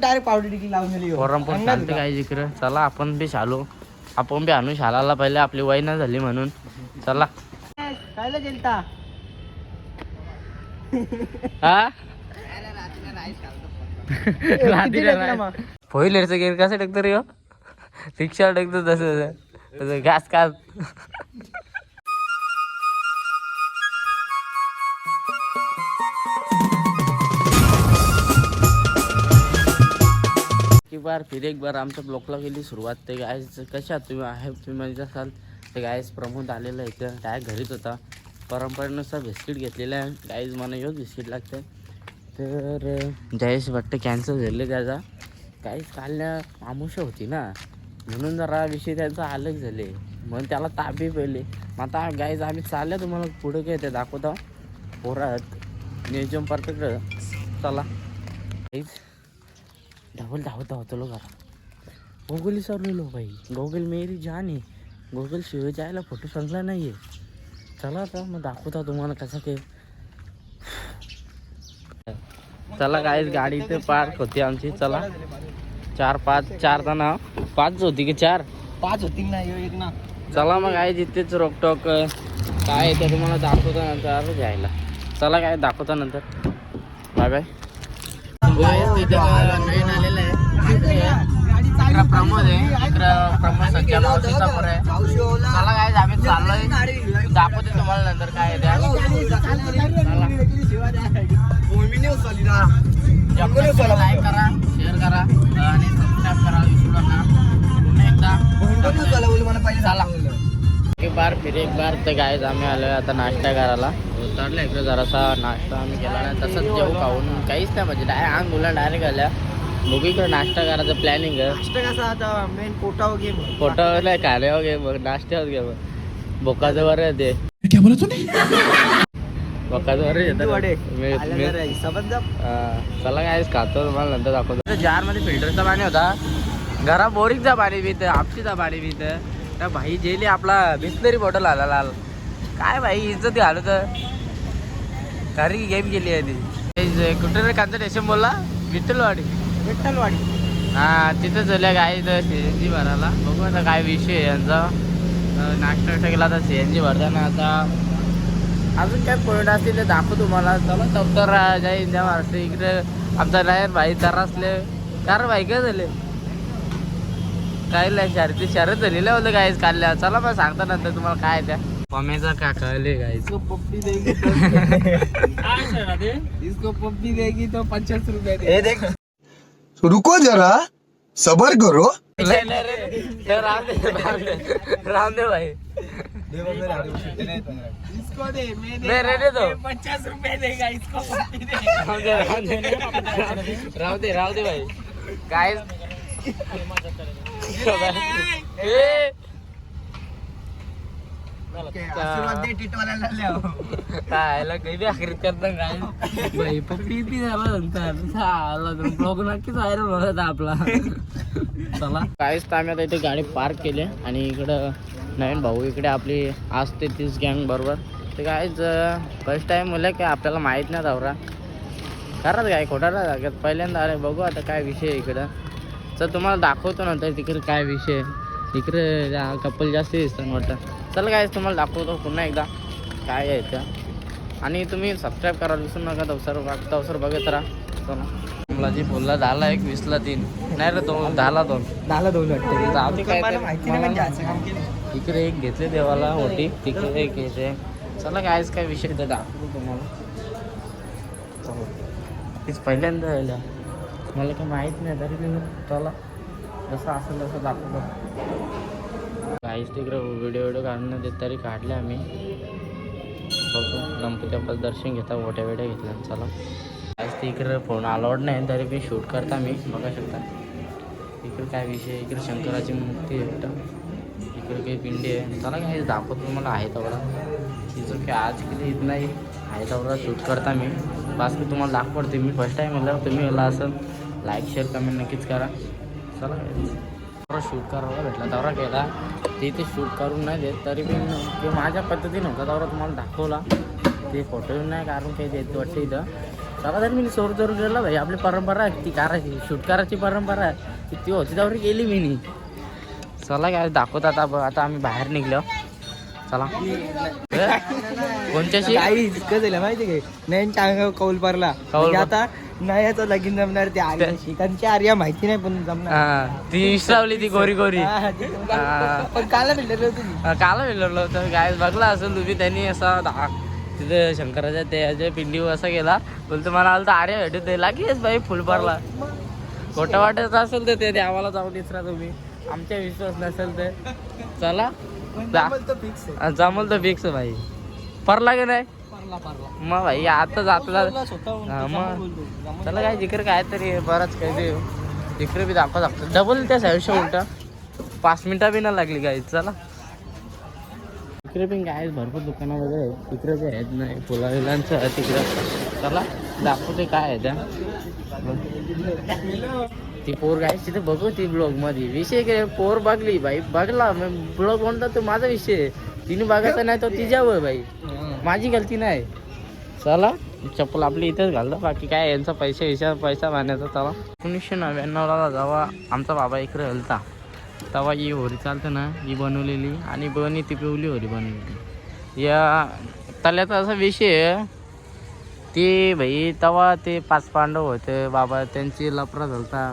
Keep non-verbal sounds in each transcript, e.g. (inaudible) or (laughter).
Direct powder टिकी लावून दिली पोरांपूर शांत काय जिकडं. चला आपण बी शालो. आपण बी आणू शालाला पहिले आपली वय नाही झाली म्हणून. चला. कायला गेलता. हा? फोर व्हीलरचं गेअर कसं टाकतो रे हो? रिक्षा टाकतो तसं. तसं घास कास की बार फिर एक बार आमच्या ब्लॉकला गेली सुरुवात. ते गायज कशा तुम्ही आहे? तुम्ही म्हणत असाल? ते गायज प्रमोद आलेलं आहे इथं. डायरेक्ट घरीच होता. परंपरेनुसार बिस्किट घेतलेलं आहे. गाईज मला योग बिस्किट लागतं तर जयेश वाटतं कॅन्सल झाले त्याचा काहीच कालल्या आमुषा होती ना. म्हणून जरा विषय त्यांचा अलग झाले. म्हणून त्याला ताबी पहिले मग आता गाईज आम्ही चालल्या तुम्हाला पुढे काय ते दाखवता. पोरात. नियोजन परफेक्ट चला. काहीच धावल धावत धावतो लो घरा गोगल विसरलेलो भाई गोगल मेरी जान आहे. गोगल शिवाय जायला फोटो चांगला नाही आहे चला आता मग दाखवता तुम्हाला कसं काय चला काय गाडी इथे पार्क होती आमची. चला. चार पाच चार जण पाच होती की चार? पाच होती ना एक ना. चला मग आहे जिथेच रोकटोक काय ते तुम्हाला दाखवतो नंतर घ्यायला चला काय दाखवतो नंतर. बाय बाय नवीन आलेलं आहे प्रमोद आहे प्रमोद सध्या मावशीचा पर आहे चला. काय आम्ही चाललोय दाखवते तुम्हाला नंतर काय आहे लाईक करा शेअर करा आणि सबस्क्राईब करा विसरू नका पुन्हा एकदा चला एक बार फिर एक बार तर गायज आम्ही आलोय आता नाश्ता करायला. उतरला इकडे जरासा नाश्ता आम्ही केला नाही तसंच जेवू खाऊन काहीच नाही म्हणजे डायरेक्ट अंग मुलं डायरेक्ट आल्या. बघू इकडे नाश्ता करायचं प्लॅनिंग आहे. नाश्ता कसा आता? मेन पोटा वगैरे फोटो नाही खाण्यावर घे मग नाश्त्यावर घे मग बोकाचं बरं आहे ते. क्या बोला तूने बोकाचं बरं येतं चला काय खातो तुम्हाला नंतर दाखवतो. जारमध्ये फिल्टरचं पाणी होता. घरा बोरिंगचा पाणी पित आपशीचा पाणी पित. त्या भाई जेली आपला बिस्लरी बॉटल आला लाल. काय भाई इज्जत घालू तर घरी गेम केली आहे ती. कुठे कांचा स्टेशन बोलला विठ्ठलवाडी. विठ्ठलवाडी. हा तिथं झाल्या काय सी एन जी भरायला. बघू आता काय विषय आहे यांचा. नाश्ता केला आता सी एन जी भरताना आता. अजून काय पॉईंट असतील ते दाखवू तुम्हाला. चला तर जय इंडिया महाराष्ट्र. इकडे आमचा नायर भाई तरासले कारण भाई काय झाले? काय नाही शर्यती शर्यत झालेल्या होतं काय काढल्या चला मग सांगता नंतर तुम्हाला काय त्या. पम्याचा का कळले काय इसको पप्पी देगी (laughs) इसको पप्पी देगी तो पचास रुपए दे. देख. रुको जरा. सबर करो. रामदेव भाई. इसको दे मैं मैं रहने दो. पचास रुपए देगा इसको दे दे. राहू दे भाई. काय आपला. चला. काहीच आम्ही आता इथे गाडी पार्क केली आणि इकडं नवीन भाऊ इकडे आपली आज ते तीस गँग बरोबर ते काहीच फर्स्ट टाइम मुलं काय आपल्याला माहीत नाही दौरा खरंच काय खोटा नाही लागत पहिल्यांदा अरे बघू आता काय विषय इकडं. तर तुम्हाला दाखवतो नंतर तिकडे काय विषय आहे. इकडे कपल जास्त दिसतात वाटतं. चला काय तुम्हाला दाखवतो पुन्हा एकदा काय आहे त्या आणि तुम्ही सबस्क्राईब करायला विसरू नका दवसर दवसर बघत राहा. चला. जी बोलला दहाला एक वीसला तीन. नाही रे दोन दहाला दोन. दहाला दोन वाटते. काय म्हणजे इकडे एक घेतले देवाला होती तिकडे एक घेते चला कायच काय विषय ते दाखवतो तुम्हाला. चला तीच पहिल्यांदा आल्या मला काही माहीत नाही तरी मी चला जसं असेल तसं दाखवतो. काहीच तिकडे व्हिडिओ व्हिडिओ काढणं देत तरी काढले आम्ही. बघू गणपती दर्शन घेता मोठ्या वेड्या घेतल्या चला. काहीच तिकडे फोन अलाउड नाही तरी मी शूट करता मी बघा शकता. इकडे काय विषय इकडे शंकराची मूर्ती आहे एकटं इकडे काही पिंडी आहे. चला काही दाखवतो तुम्हाला आहे तेवढा. तिचं काय आज किती इथं नाही. आहे तेवढा शूट करता मी बास मी तुम्हाला दाखवते. मी फर्स्ट टाईम आलं तुम्ही मला असं लाईक शेअर कमेंट नक्कीच करा. चला दौरा शूट करायला भेटला दौरा केला. ते इथे शूट करून नाही देत तरी पण ते माझ्या पद्धतीनं होता दौरा तुम्हाला दाखवला. ते फोटो नाही कारण काही देत वाटते इथं. चला तर मी सोर जरूर गेलो भाई आपली परंपरा आहे ती करायची शूट करायची परंपरा आहे. ती ती होती दौरी गेली मी नी चला काय दाखवत आता आता आम्ही बाहेर निघलो. चला? कोणच्याशी? काही इतकं झालं माहिती आहे नयनच्या अंगावर कौल पडला कौल म्हणजे पड- आता नयाचं लगीन जमणार ते आर्याशी त्यांची आर्या माहिती नाही पण जमणार. हा ती विसरावली ती गोरी गोरी. हा, ते हा. पण काला भेटलेलं होतं काला विचारलं होतं. काय बघला असेल तुम्ही त्यांनी असा दा- तिथे शंकराच्या त्याच्या पिंडीवर असा गेला बोलतो मला आलं तर आर्या भेटू दे लागेच बाई फुल भरला खोटं वाटत असेल तर ते देवाला जाऊन विसरा तुम्ही. आमच्या विश्वास नसेल तर. चला. जमलं तर फिक्स भाई. परला की नाही. मग भाई आता जाता मग. चला काय जिकडे काय तरी बरंच काही ते जिकडे बी दाखवत दाखवत डबल त्या साईडच्या उलटा. पाच मिनिटं बी नाही लागली काय चला. इकडे पण काय भरपूर दुकानं वगैरे आहेत. तिकडे बी आहेत नाही फुला विलांचं आहे तिकडे. चला दाखवते काय आहे त्या. ती पोर काय तिथे बघू ती ब्लॉगमध्ये. विषय काय पोर बघली बाई बघला ब्लॉग म्हणतात तो माझा विषय आहे. तिने बघायचा नाही तो तिच्यावर बाई. माझी गलती नाही. चला चप्पल आपली इथेच घालतो बाकी काय यांचा पैसे विषय पैसा मारण्याचा चला. एकोणीसशे नव्याण्णवला जेव्हा आमचा बाबा इकडे हलता तेव्हा ही होरी चालते ना ही बनवलेली आणि बनी ती पिवली होरी बनवलेली. या तल्याचा असा विषय आहे, ते भाई तेव्हा ते पाच पांडव होते बाबा त्यांची लपरा झालता.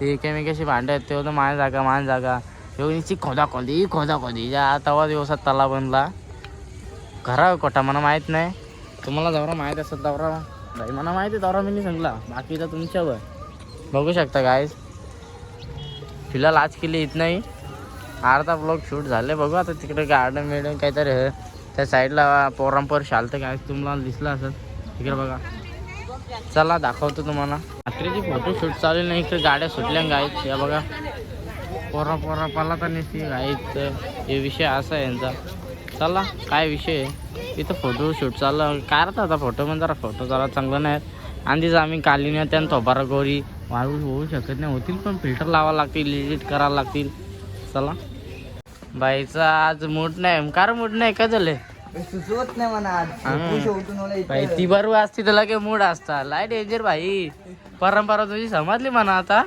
ते एकामेकाशी भांडत ते होतं माझ्या जागा माझ्या जागा. एवढीची खोदा खोदी खोदा खोदी. ज्या तवा दिवसात तला बनला. खरा कोटा मला माहीत नाही. तुम्हाला दौरा माहीत असेल दौरा. भाई मला माहिती आहे दौरा मी नाही सांगला बाकीचा तुमच्यावर. बघू शकता काय फिलहाल आज केली इथं नाही. अर्धा ब्लॉग शूट झाले. बघू आता तिकडे गार्डन बिर्डन काहीतरी त्या साईडला पोरांपोर शालतं काय तुम्हाला दिसलं असं तिकडे बघा. चला दाखवतो तुम्हाला. रात्रीची फोटो शूट चालू नाही इकडे गाड्या सुटल्या गायत या बघा. पोरा पोरा पाला तर नाही गायत हे विषय असा आहे यांचा. चला काय विषय आहे? इथं फोटो शूट चाललं काय राहतं आता फोटो पण जरा फोटो जरा चांगलं नाही आधीच आम्ही कालिन्या त्यानं थोबारा गोरी वाळू होऊ शकत नाही. होतील पण फिल्टर लावा लागतील एडिट करावं लागतील. चला. बाईचा आज मूड नाही. कार मूड नाही काय झालं सुचवत नाही म्हणा आज. खुश होऊन मला इथं. भाई ती बरोबर असती त्याला काही मूड असता. लाय डेंजर भाई परंपरा तुझी समजली म्हणा आता.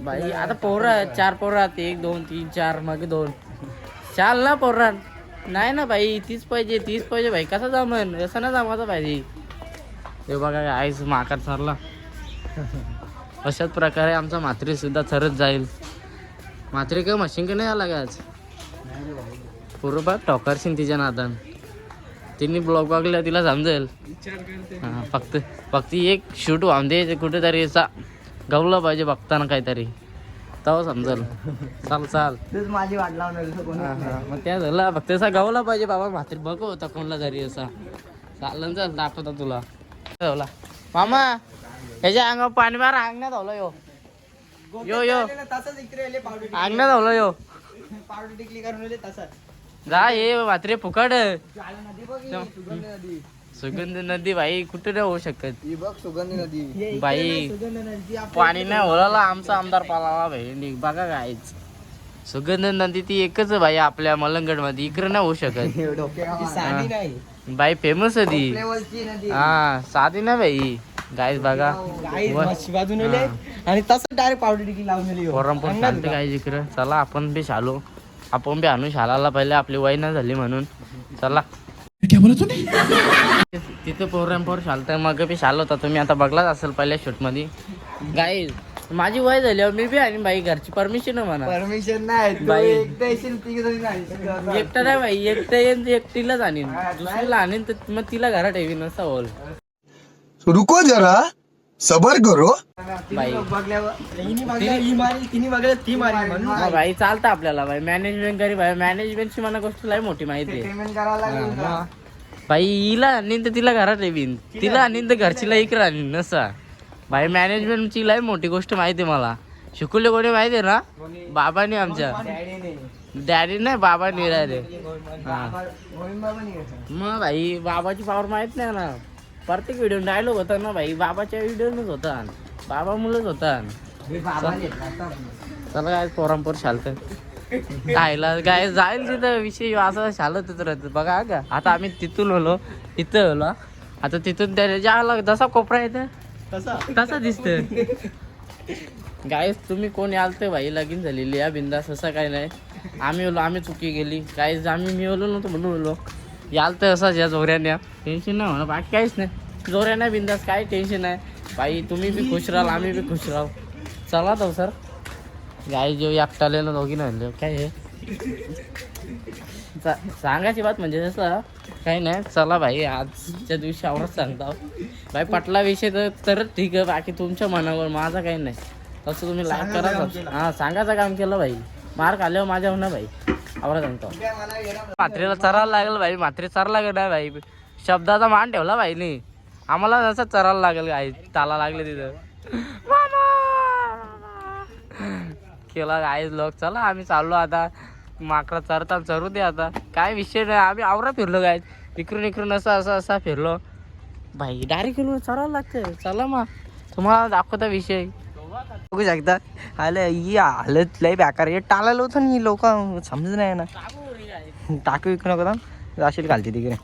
भाई आता पोरं आहेत. चार पोरं आहेत. एक दोन तीन चार मग दोन. चाल ना पोरां नाही ना भाई तीच पाहिजे तीच पाहिजे. भाई कसा जमन? असं ना जमायचं पाहिजे हे बघा आईच माकार चालला. अशाच प्रकारे आमचा मात्री सुद्धा चरत जाईल. मात्री काय मशीन का नाही आला का आज? पूर्व बघ टॉकरशीन तिच्या नादान. तिने ब्लॉग बघल्या तिला समजेल. हा, फक्त फक्त एक शूट वाहून दे कुठेतरी असा गवला पाहिजे बघताना काहीतरी. तेव्हा समजेल. चाल चाल. तूच माझी वाट लावणार. मग त्या झाला. फक्त असा गवला पाहिजे बाबा म्हात्री बघ होता कोणला तरी असा. चालन चाल दाखवता तुला. ठेवला. मामा ह्याच्या अंगावर पाणी मार अंगणात धावला यो. यो यो. अंगणात धावला यो. पावडर टिकली करून तसंच. जा ये म्हात्रे फुकट. ही, सुगंध नदी. सुगंध नदी भाई कुठे नाही होऊ शकत. ही बघ सुगंध नदी. बाई सुगंध नदी आपल्या पाणी नाही ओळाला आमचा आमदार पालावा भाई बघा कायच सुगंध नदी ती एकच आहे भाई आपल्या मलंगडमध्ये इकडे नाही होऊ शकत. (laughs) बाई फेमस आहे ती. लेवलची नदी. हा साधी ना भाई गायच बघा. बाजून आले आणि तसं डायरेक्ट पावडर लावून आली हो. चालते होता. चला आपण बी शालो आपण बी आणू शालाला पहिले आपली वय नाही झाली म्हणून. चला. तिथे पोरम पोर शालतंय मग बी शाल होता. तुम्ही आता बघलाच असेल पहिल्या शूटमध्ये गाई माझी वय झाली मी बी आणि बाई घरची परमिशन म्हणा. परमिशन नाही बाई. एकटा येशील नाही. एकटा नाही बाई एकटा येईन तर एकटीलाच आणीन. दुसरीला आणीन तर मग तिला घरात ठेवीन असं होल रुको जरा. सबर करो बाई. बघल्यावर हिनी बघल्या मारी तिने बघल्या ती मारी म्हणून. बाई चालतं आपल्याला बाई. मॅनेजमेंट करी बाई मॅनेजमेंटची मला गोष्ट लय मोठी माहिती आहे. बाई हिला आणीन तर तिला घरात ठेवीन तिला आणीन तर घरचीला इकडे आणीन नसा. बाई मॅनेजमेंटची लय मोठी गोष्ट माहिती आहे मला. शिकवले कोणी माहिती आहे ना? बाबांनी आमच्या. डॅडी नाही डॅडी नाही बाबांनी रे हा गोविंद बाबा घेतला. मग भाई बाबाची पावर माहीत नाही ना. प्रत्येक व्हिडिओ डायलॉग होता ना भाई बाबाच्या व्हिडिओनच होता. बाबा मुलंच होता. चला. काय पोरांपोर शालतं. खायला काय जाईल तिथं विषय असा शालतच राहतं. बघा का? आता आम्ही तिथून होलो इथं होलो आता तिथून त्या ज्याला जसा कोपरा येतं कसा तसा दिसतं. गाईस तुम्ही कोण याल ते भाई? लगीन झालेली या बिंदास असं काही नाही. आम्ही बोलो आम्ही चुकी गेली काहीच आम्ही मी बोललो नव्हतो म्हणून बोललो याल तर असाच या जोऱ्याने टेन्शन नाही म्हणा बाकी काहीच नाही. जोऱ्याने बिंदास काही टेन्शन नाही. बाई तुम्ही बी खुश राहाल आम्ही बी खुश राहू. चला तो सर गाई जो एकटाले ना दोघी नाही काय हे? सांगायची बात म्हणजे जसं काही नाही. चला भाई आजच्या दिवशी आवडत सांगता भाई पटला विषय तर तरच ठीक आहे. बाकी तुमच्या मनावर माझा काही नाही. तसं तुम्ही लाईक करा. हा सांगायचं काम केलं भाई मार्क आल्यावर माझ्यावर ना भाई आवरा सांगतो. मात्रेला चरायला लागेल भाई मात्रे चरायला लागेल नाही भाई. शब्दाचा मान ठेवला भाईनी आम्हाला जसं चरायला लागेल आई ताला लागले तिथं. केला आई लोक चला आम्ही चाललो आता. माकडा चरता चरू दे आता. काय विषय नाही आम्ही आवरा फिरलो गाय इकडून इकडून असं असं असा फिरलो. भाई डायरेक्ट गेलो चरायला लागते चला मग. तुम्हाला दाखवता विषय. बघू शकता. आलं ही हालत लय बेकार हे टाळायला होतं ना लोक? समजत नाही ना. टाकू विकू नको ना असेल घालते तिकडे.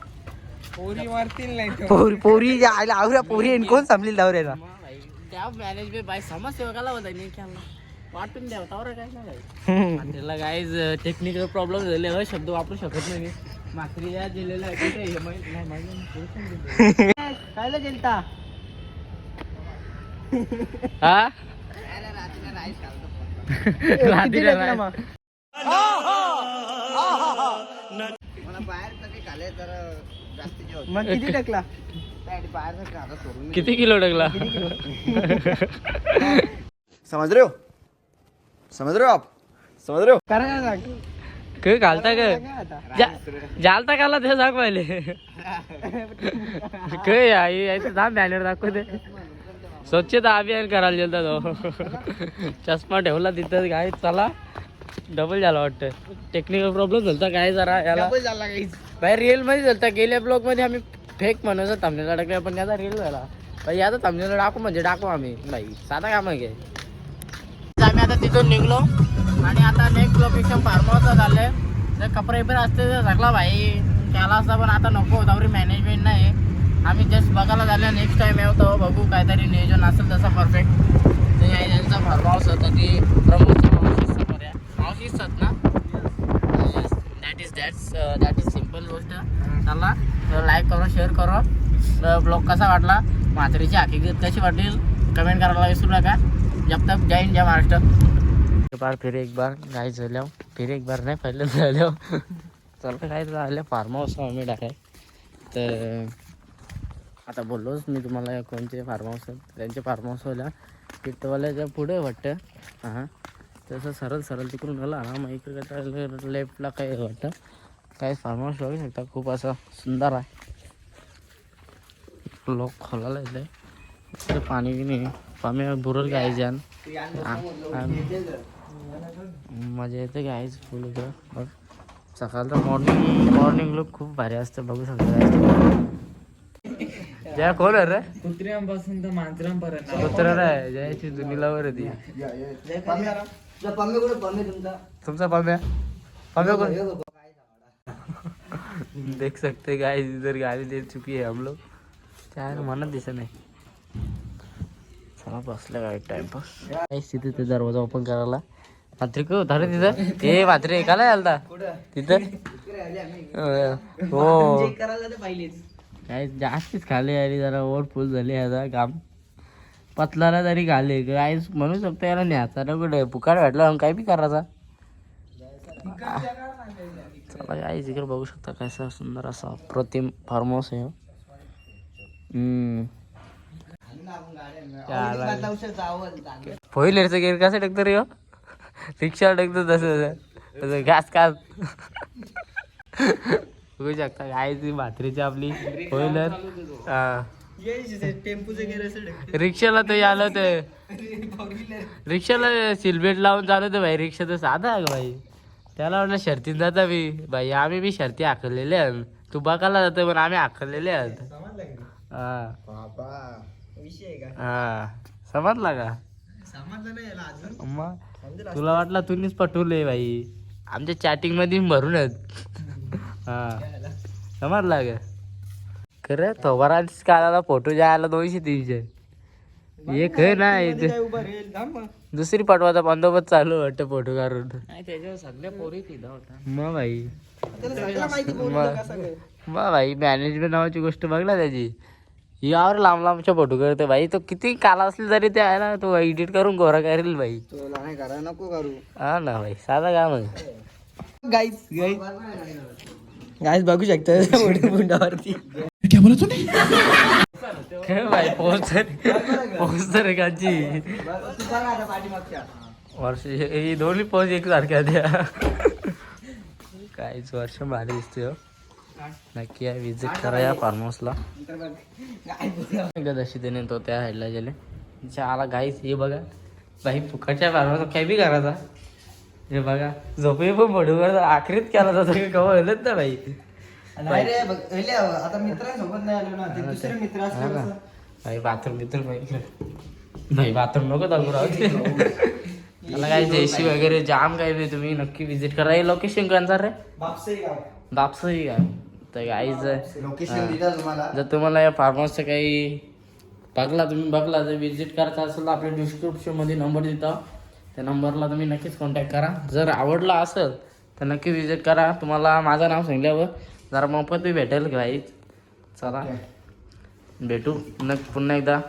पोरी मारतील नाही पोरी पोरी आल्या आवऱ्या पोरी आहे, कोण संपली लावऱ्या ना? त्या मॅनेजमेंट बाई समाजसेवकाला होता नाही खेळला वाटून द्या तावर काय नाही. त्याला गाईज टेक्निकल प्रॉब्लेम झाले ह शब्द वापरू शकत नाही मी. मात्री या दिलेला आहे कुठे (laughs) हा किती रात्रीला टाकला नाही. मग? मग किती किलो टाकला (laughs) समझ रहे हो? समझ रहे हो आप? समझ रहे हो? करा सांग. काय घालता का आता. जालता काला ते सांग पहिले. (laughs) (laughs) काय आई यायचं थांब बॅनर दाखवते. स्वच्छता अभियान करायला गेलता तो. चष्मा ठेवला तिथं काय चला. डबल झाला वाटतं. टेक्निकल प्रॉब्लेम झालता काय जरा याला. झाला बाहेर रिअलमध्ये झालता. गेल्या ब्लॉगमध्ये आम्ही फेक म्हणून थांबलेला टाकला पण याचा रिअल झाला. बाई आता थांबलेला टाकू म्हणजे टाकू आम्ही. बाई साधा काम आहे काय? आम्ही आता तिथून निघलो. आणि आता नेक्स्ट लोकेशन फार्म हाऊसला झालंय. जर कपडे बिपडे असते तर सगळा भाई त्याला असता पण आता नको. त्यावर मॅनेजमेंट नाही. आम्ही जस्ट बघायला झालं नेक्स्ट टाइम तर बघू काहीतरी नियोजन असेल तसं परफेक्ट तर यांचा फार्म हाऊस होता ती प्रमोदच्या मावशीचा पर्याय मावशीच ना? That is that's that is simple गोष्ट. चला लाईक करो शेअर करो. ब्लॉग कसा वाटला? माथरीची हकीकत कशी वाटली? कमेंट करायला विसरू नका. जब तक जय हिंद जय महाराष्ट्र. एक बार फिर एक बार गाय झाल्या फिर एक बार नाही पहिले झाल्या चल काय झालं फार्म हाऊस आम्ही डायरेक्ट तर आता बोललोच मी तुम्हाला कोणते फार्म हाऊस त्यांचे फार्म हाऊसवाल्या तिथवाल्याच्या पुढे वाटतं. हां तसं सरळ सरळ तिकडून आला. ना मग इकडे लेफ्टला काय वाटतं? काय फार्म हाऊस बघू शकता. खूप असं सुंदर आहे. लोक खोलायला येते इकडे पाणी बिनी नाही पाणी बुरल घ्यायचे मजा येते घ्यायच फुल इकडं बघ. सकाळचं मॉर्निंग मॉर्निंग लुक खूप भारी असतं. बघू शकता. जया कोण आहे रे? कुत्र्यांपासून तर मांजरांपर्यंत. कुत्रा रे जयाची दुनिलावर होती तुमचा. पाम्या? पाम्या कोण? देख सकते गाय इधर गाड़ी दे चुकी है हम लोग. काय म्हणत दिसत नाही. चला बसलं काय टाइमपास काय तिथे ते दरवाजा ओपन करायला मात्री को होता रे तिथं ते मात्री एकाला आलता तिथं हो काय जास्तीच खाली आली जरा ओढ फुल झाली आता काम पतलाला तरी घाले काय म्हणू शकतो याला न्याचा ना कुठे फुकाट भेटला काय बी करायचा. चला काय इकडे बघू शकता कसं सुंदर असा अप्रतिम फार्म हाऊस आहे हो. फोर व्हीलरचं गेअर कसं टाकतो रे हो? रिक्षा टाकतो तसं. तसं घास कास बघू शकता काय ती भात्रीची आपली फोर व्हीलर हा. रिक्षाला तर आलं ते रिक्षाला सीलबेट लावून चालत भाई रिक्षा तर साधा आहे भाई. त्याला वाटलं शर्तीत जाता मी भाई आम्ही बी शर्ती आखलेले आहेत. तू बघायला जातो पण आम्ही आखलेले आहेत. हा हा. समजला का? मग तुला वाटला तुम्हीच पटवले भाई. आमच्या चॅटिंगमध्ये भरूनच. हा. समजला का? खरं थोबारांच काढायला फोटो जायला दोनशे तीनशे. हे खय नाही दुसरी पाठवाचा बंदोबस्त चालू वाटतं फोटो काढून. त्याच्यावर सगळ्या पोरी मग भाई मग भाई मॅनेजमेंट नावाची गोष्ट बघ ना त्याची. यावर लांब लांबच्या फोटो करते भाई तो किती काला असले तरी ते आहे ना तो एडिट करून गोरा करेल भाई नको करू. हा ना भाई साधा काम आहे. गाईस गाईस बघू शकता. (laughs) बुंडावरती काय भाई पोहोच पोहोच रे काची. वर्ष ही दोन्ही पोच एक सारख्या द्या. काहीच वर्ष भारी दिसते हो. नक्की या विजिट करा या फार्म हाऊसला दशी त्याने तो त्या साईडला गेले. आला गाईस हे बघा. बाई फुकटच्या फार्म हाऊस काय बी करायचा? हे बघा झोपे पण पडू करता आखरीत केला जातो की कवा हलत ना बाई. नाही रे बघ, पहिले आता मित्रांसोबत नाही आलो ना ते दुसरे मित्र असले कसं? बाथरूम भाई बाथरूम नको दाखवू राहू मला काय जयशी वगैरे जाम काय बी तुम्ही नक्की विजिट करा. हे लोकेशन कोणचं रे? बापसे गाव. बापसही का तर गाईच लोकेशन दिलं तुम्हाला. जर तुम्हाला या फार्म हाऊसचं काही बघला तुम्ही बघला जर विजिट करायचं असेल तर आपल्या डिस्क्रिप्शनमध्ये नंबर देतो. त्या नंबरला तुम्ही नक्कीच कॉन्टॅक्ट करा. जर आवडला असेल तर नक्की विजिट करा. तुम्हाला माझं नाव सांगितल्यावर जरा मोफत बी भेटेल गाईच चला भेटू. नक्की पुन्हा एकदा.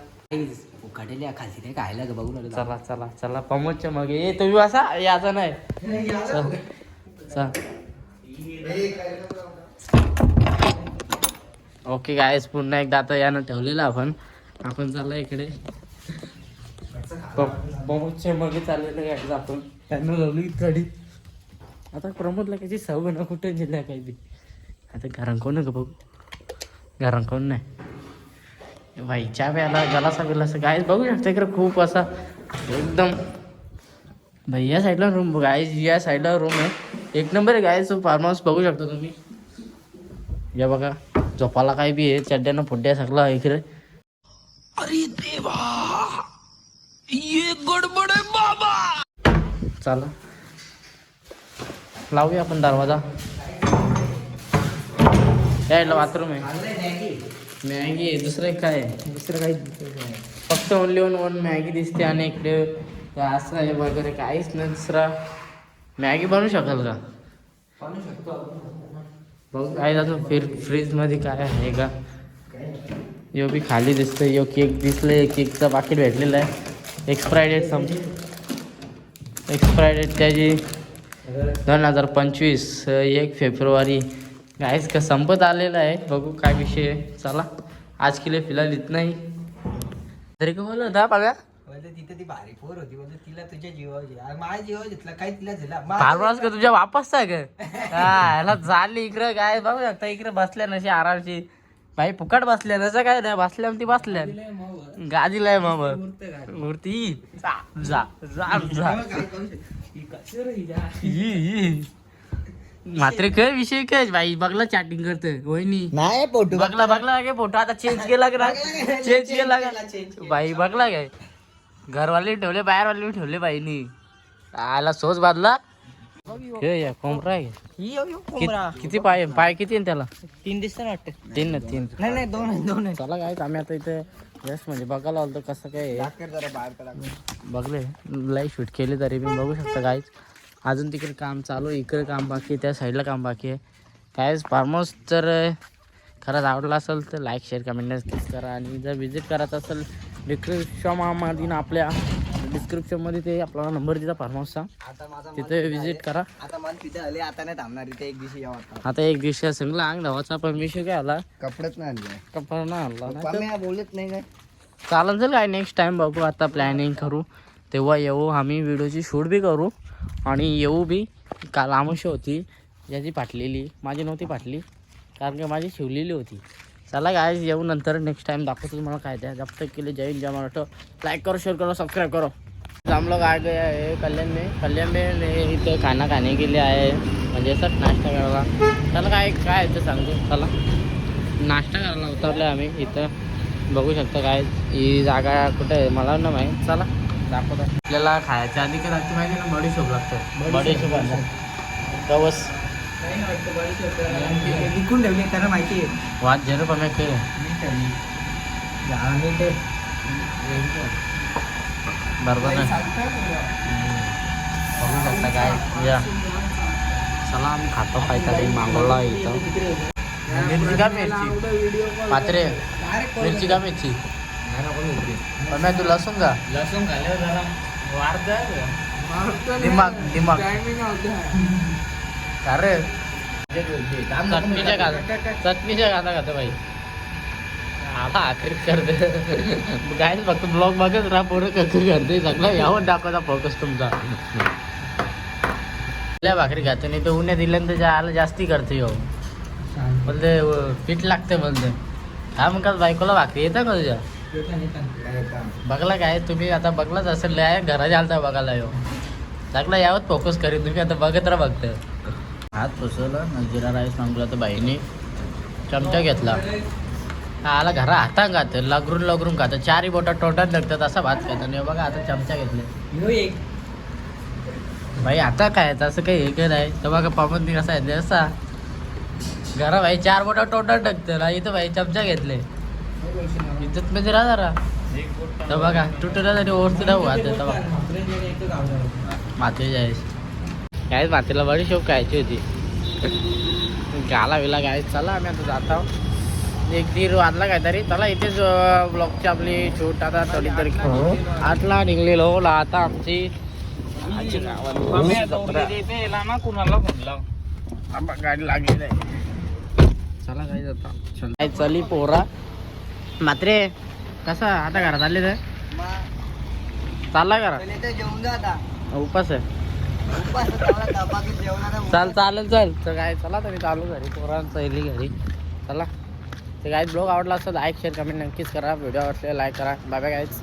खालती खायला बघू लागलं. चला चला चला प्रमोदच्या मागे. ये तुम्ही असा? याचा नाही. चल. चल. ओके गायस पुन्हा एकदा आता यानं ठेवलेलं आपण. आपण चालला इकडे. प्रमोदच्या मागे चाललेलं गायस आपण. त्यांना लावली गाडी. आता प्रमोदला त्याची सवय ना कुठे जिल्ह्या काही बी आता घरां कोण आहे का बघू. घरां कोण नाही. भाई चहा प्यायला गलासा बिलासा काय बघू शकता इकडे खूप असा एकदम. भाई या साईडला रूम गाय या साईडला रूम आहे. एक नंबर आहे गाय फार्म हाऊस बघू शकता तुम्ही. या बघा. झोपाला काय बी आहे चड्ड्यानं फुड्या सगळा इकडे. अरे देवा! ये गडबड आहे बाबा. चला. लावूया आपण दरवाजा. यायला बाथरूम आहे. मॅगी आहे दुसरं एक काय आहे? दुसरं काही फक्त ओनली वन वन मॅगी दिसते आणि इकडे ते असं आहे वगैरे काहीच नाही दुसरा. मॅगी बनवू शकाल का? बघू काय अजून फिर फ्रीजमध्ये काय आहे का? यो बी खाली दिसतं यो केक दिसलं केकचं पाकिट भेटलेलं आहे. एक्सपायरी डेट संप एक्सपायरी डेट त्याची दोन हजार पंचवीस एक फेब्रुवारी. गाईस का संपत आलेला आहे. बघू काय विषय आहे. चला. आज किलो फिलहाल इथं नाही तरी का बोलत होता बघा तिथे ती भारी पोर होती. बोलते तिला तुझ्या जीवाची अरे माझ्या जीवा घेतला. काय तिला झाला? का तुझ्या वापस का? (laughs) हा ह्याला झाली इकडं. काय बघू शकता इकडे बसल्या नशी आरामशी. भाई फुकट बसल्या नसं काय नाही बसल्या ती बसल्या. गादीला आहे मग मूर्ती जा. जा. जा जा. ही, ही. मात्र काय विषय काय भाई. बघला चॅटिंग करतोय. वहिनी. नाही फोटो बघला बघला काय फोटो? आता चेंज केला का चेंज केला का? बाई बघला काय? घरवाले ठेवले बाहेरवाले ठेवले बाईनी. आला सोच बांधला. हे या कोंबडा आहे. ही कोंबडा. किती पाय पाय किती आहे त्याला? तीन दिसत वाटतं. तीन ना तीन. नाही नाही दोन आहे दोन आहे चला काय आम्ही आता इथे जस्ट म्हणजे बघायला आलो कसं काय आहे. जरा बाहेर बघले लाईव्ह शूट केले तरी मी बघू शकता काहीच अजून तिकडे काम चालू आहे इकडे काम बाकी आहे त्या साईडला काम बाकी आहे. कायच फार्म हाऊस जर खरंच आवडला असेल तर लाईक शेअर कमेंट नक्कीच करा. आणि जर व्हिजिट करायचं असेल डिस्क्रिप्शनमध्ये ना आपल्या डिस्क्रिप्शनमध्ये ते आपला नंबर दिला फार्म हाऊसचा तिथे व्हिजिट करा. आता मन तिथे आले आता नाही थांबणार इथे एक दिवशी यावं आता. आता एक दिवशी सांगला अंग धावाचा पण विषय काय आला. कपडेच नाही आणले. कपडा ना आणला कमी बोलत नाही काय? चालेल जर काय नेक्स्ट टाइम बघू. आता प्लॅनिंग करू. तेव्हा येऊ आम्ही व्हिडिओची शूट बी करू. आणि येऊ बी. काल आमुष होती. ज्याची फाटलेली. माझी नव्हती फाटली. कारण की माझी शिवलेली होती. चला काय येऊ नंतर. नेक्स्ट टाइम दाखवतो तुम्हाला काय द्या जब तक के लिए जय हिंद जय महाराष्ट्र. लाइक करो शेयर करो सब्सक्राइब करो. हम लोग आ गए हैं कल्याण में कल्याण में इथे खाना खाने के लिए आए. हैं. म्हणजे सर नाश्ता करायला चला काय काय आहे ते सांगतो. चला. नाश्ता करायला उतरले आम्ही इथं. बघू शकता काय ही जागा कुठे आहे? मला ना माहीत. चला दाखवतो. आपल्याला खायच्या आधी काय लागतं माहिती ना? बडीशोप लागतं. बडीशोप गवस. विकून ठेवली त्यांना माहिती आहे वाद झेरो पमे के आणि ते बरोबर ना बघू शकता काय या चला आम्ही खातो काहीतरी मागवला इथं मिरची का मिरची पात्रे मिरची का मिरची पम्या तू लसूण का लसूण खाल्यावर जरा वाढतं दिमाग दिमाग अरे चटणीच्या कांदा चटणीच्या कांदा खातो बाई आला आखरीत करते. काय फक्त ब्लॉग बघत राहा पोरं कसं करते सगळं यावर दाखवता फोकस तुमचा. आपल्या भाकरी खातो नाही तर उन्हा दिल्यानंतर जायला जास्ती करते हो बोलते पीठ लागते बोलते. हा मग का बायकोला भाकरी येतं का तुझ्या? बघला काय तुम्ही आता बघलाच असेल घराच्या आलता बघायला यो. लागला यावत फोकस करीन तुम्ही आता बघत राहा बघतं हात पुसवलं नजीरा राईस मागला तर बाईने चमचा घेतला. हा आला घरा हातान खात लगरून लगरून खात. चारही बोटा टोटात लागतात असा भात खात. आणि बघा आता चमचा घेतले. भाई आता काय? असं काही हे काय नाही. तर बघा पापन कसा आहे असा घरा भाई चार बोटा टोटात टाकतं इथं भाई चमचा घेतले. इज्जत मध्ये राहा जरा. तर बघा तुटला तरी ओढते राहू आता माती जायस काय मातीला बडी शोक खायची होती. गाला विला काय चला आम्ही आता जात आहोत. एक दीड वाजला काहीतरी. चला इथेच ब्लॉगची आपली शूट आता थोडी तरी. आठला निघलेलो. आता आमची कुणाला गाडी लागली आहे चला काय जाता चल. पोरा. मात्रे कसा आता घरात आले तर? चालला घरा उपास आहे. चाल चालेल चल. तर काय चला तरी चालू घरी पोरांचा येली घरी. चला. ते काय ब्लॉग आवडला असेल लाईक शेअर कमेंट नक्कीच करा. व्हिडिओ आवडले लाईक करा. Bye bye guys